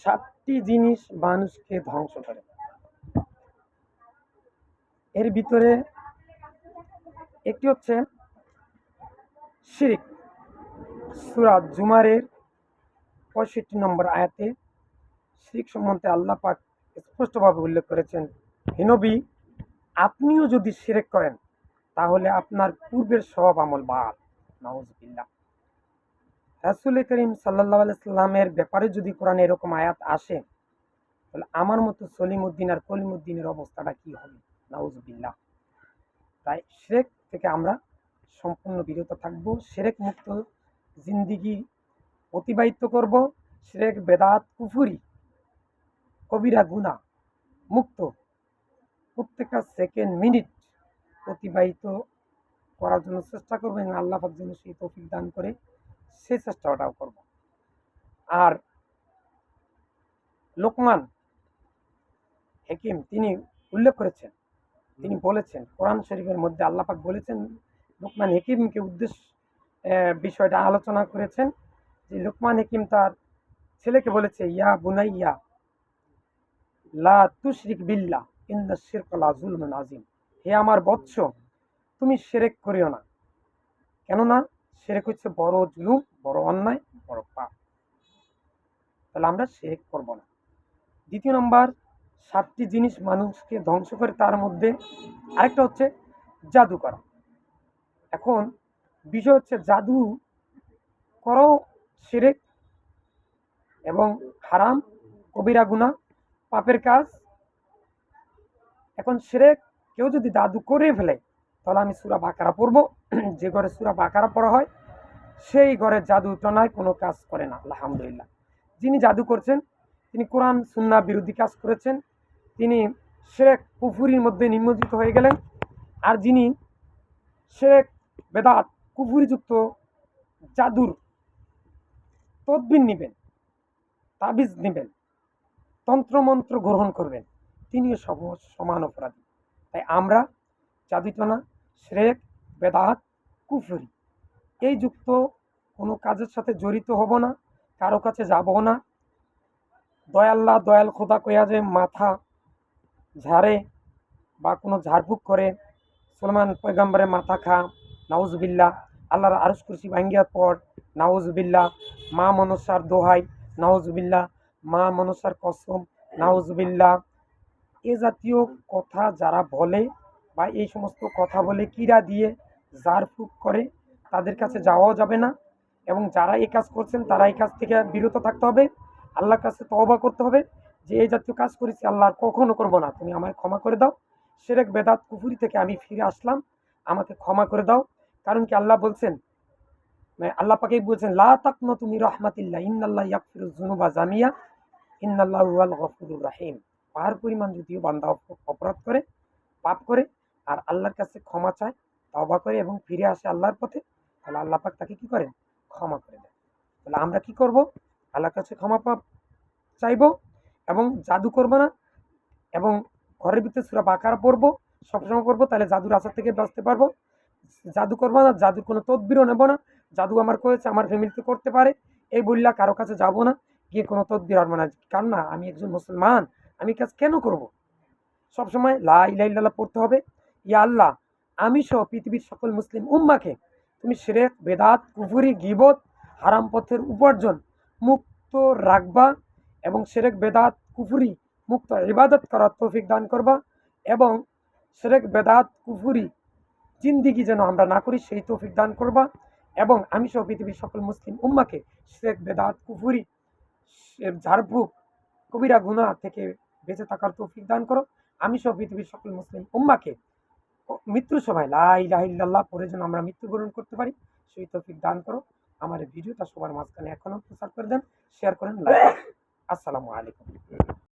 সাতটি জিনিস মানুষকে ধ্বংস করে। এর ভিতরে একটি হচ্ছে শিরিক। সুরাত জুমারের পঁয়ষট্টি নম্বর আয়াতে শিরিক সম্বন্ধে আল্লাহ পাক স্পষ্টভাবে উল্লেখ করেছেন হিনবি আপনিও যদি শিরেক করেন, তাহলে আপনার পূর্বের সব আমল বাদ নাউজবিল্লাহ। রাসুল করিম সাল্লাহ আলাইস্লামের ব্যাপারে যদি কোরআনে এরকম আয়াত আসে, তাহলে আমার মতো সলিমুদ্দিন আর কলিমুদ্দিনের অবস্থাটা কি হবে? নাউজবিল্লাহ। তাই শেরেক থেকে আমরা সম্পূর্ণ বিরত থাকব সেরেক মুক্ত জিন্দিগি অতিবাহিত করব সেরেক বেদাত, কুফুরি, কবিরা গুনা মুক্ত প্রত্যেকটা সেকেন্ড মিনিট অতিবাহিত করার জন্য চেষ্টা করব এবং আল্লাহ যেন সেই তৌফিক দান করে সে চেষ্টাটাও করব। আর লোকমান হেকিম তিনি উল্লেখ করেছেন তিনি বলেছেন কোরআন শরীফের মধ্যে আল্লাপাক বলেছেন লোকমান হেকিমকে উদ্দেশ্য বিষয়টা আলোচনা করেছেন যে লোকমান হেকিম তার ছেলেকে বলেছে ইয়া বুনাইয়া লা তুশরিক বিল্লা ইন্না শিরকলা জুলমান আজিম হে আমার বৎস তুমি সেরেক করিও না। কেননা সেরেক হচ্ছে বড় জুলুম, বড় অন্যায়, বড় পাপ। তাহলে আমরা সেরেক করব না। দ্বিতীয় নম্বর, সাতটি জিনিস মানুষকে ধ্বংস করে তার মধ্যে আরেকটা হচ্ছে জাদু করা এখন বিষয় হচ্ছে জাদু করো সেরেক এবং হারাম, কবিরা গুণা পাপের কাজ। এখন সেরেক কেউ যদি জাদু করে ফেলে, তাহলে আমি সুরা বাকারা পড়ব। যে ঘরে সুরা বাকারা পড়া হয়, সেই ঘরে জাদু টনায় কোনো কাজ করে না, আলহামদুলিল্লাহ। যিনি জাদু করছেন, তিনি কোরআন সুন্না বিরোধী কাজ করেছেন, তিনি শেখ কুফুরির মধ্যে নিমজ্জিত হয়ে গেলেন, আর যিনি শেখ বেদাত, কুফুরিযুক্ত জাদুর তদবির নেবেন, তাবিজ নেবেন, তন্ত্রমন্ত্র গ্রহণ করবেন, তিনিও সব সমান অপরাধী। তাই আমরা জাদুটনা শ্রেক বেদাত কুফুরি। এই যুক্ত কোনো কাজের সাথে জড়িত হব না, কারও কাছে যাব না। দয়াল্লা, দয়াল খোদা কয়া যে মাথা ঝাড়ে বা কোনো ঝাড়ফুঁক করে, সলমান পয়গাম্বরে মাথা খা নাউজবিল্লা আল্লাহর আরস কুরসি ভাঙ্গিয়ার পর নাউজবিল্লা মা মনসার দোহাই নাউজবিল্লা মা মনসার কসম নাউজবিল্লা এ জাতীয় কথা যারা বলে বা এই সমস্ত কথা বলে, কিরা দিয়ে ঝাড়ফুঁক করে, তাদের কাছে যাওয়াও যাবে না। এবং যারা এই কাজ করছেন, তারা এই কাজ থেকে বিরত থাকতে হবে। আল্লাহর কাছে তওবা করতে হবে। যে এই জাতীয় কাজ করেছি, আল্লাহ আর কখনো করব না। তুমি আমায় ক্ষমা করে দাও। সেরেক, বেদাত, কুফুরি থেকে আমি ফিরে আসলাম। আমাকে ক্ষমা করে দাও। কারণ কি আল্লাহ বলছেন মানে আল্লাহ পাকেই বলছেন, লা তাকনো তুমি রহমাতিল্লাহ, ইন্নাল্লাহ ইয়াকফিরুজ জুনুবা জামিয়া, ইন্নাল্লাহ গফুরুর রাহিম। পাহাড় পরিমাণ যদিও বান্দা অপরাধ করে, পাপ করে, আর আল্লাহর কাছে ক্ষমা চায় তবা করে এবং ফিরে আসে আল্লাহর পথে, তাহলে আল্লাহ পাক তাকে কি করেন? ক্ষমা করে দেয় তাহলে আমরা কি করব? আল্লাহর কাছে ক্ষমা পাপ চাইব এবং জাদু করব না এবং ঘরের ভিতরে সুরা বাকার পড়ব, সবসময় করব তাহলে জাদুর আসার থেকে বাঁচতে পারব। জাদু করব না, জাদুর কোনো তদবিরও নেব না। জাদু আমার করেছে, আমার ফ্যামিলিতে করতে পারে। এই বললা কারও কাছে যাব না, গিয়ে কোনো তদবির হবে না। কারণ না, আমি একজন মুসলমান, আমি কাজ কেন করব। সবসময় লা ইলাইল্লাহ পড়তে হবে। ইয়া আল্লাহ আমি সহ পৃথিবীর সকল মুসলিম উম্মাকে তুমি শেরেক বেদাত, কুফুরি, গিবত, হারাম পথের উপার্জন, মুক্ত রাখবা এবং সেরেক, বেদাত, কুফুরি, মুক্ত ইবাদত করার তৌফিক দান করবা এবং সেরেক, বেদাত, কুফুরি, জিন্দিগি যেন আমরা না করি, সেই তৌফিক দান করবা এবং আমি সহ পৃথিবীর সকল মুসলিম উম্মাকে সেরেক, বেদাত, কুফুরি ঝাড়ফুক, কবিরা গুনা থেকে বেঁচে থাকার তৌফিক দান করো। আমি সহ পৃথিবীর সকল মুসলিম উম্মাকে মৃত্যুর সময় লাইল্লাহ পরে যেন আমরা মৃত্যুবরণ করতে পারি, সেই তফিক দান করো। আমার ভিডিওটা সবার মাঝখানে এখনও প্রচার করে দেন শেয়ার করেন লাইক আসসালামু আলাইকুম।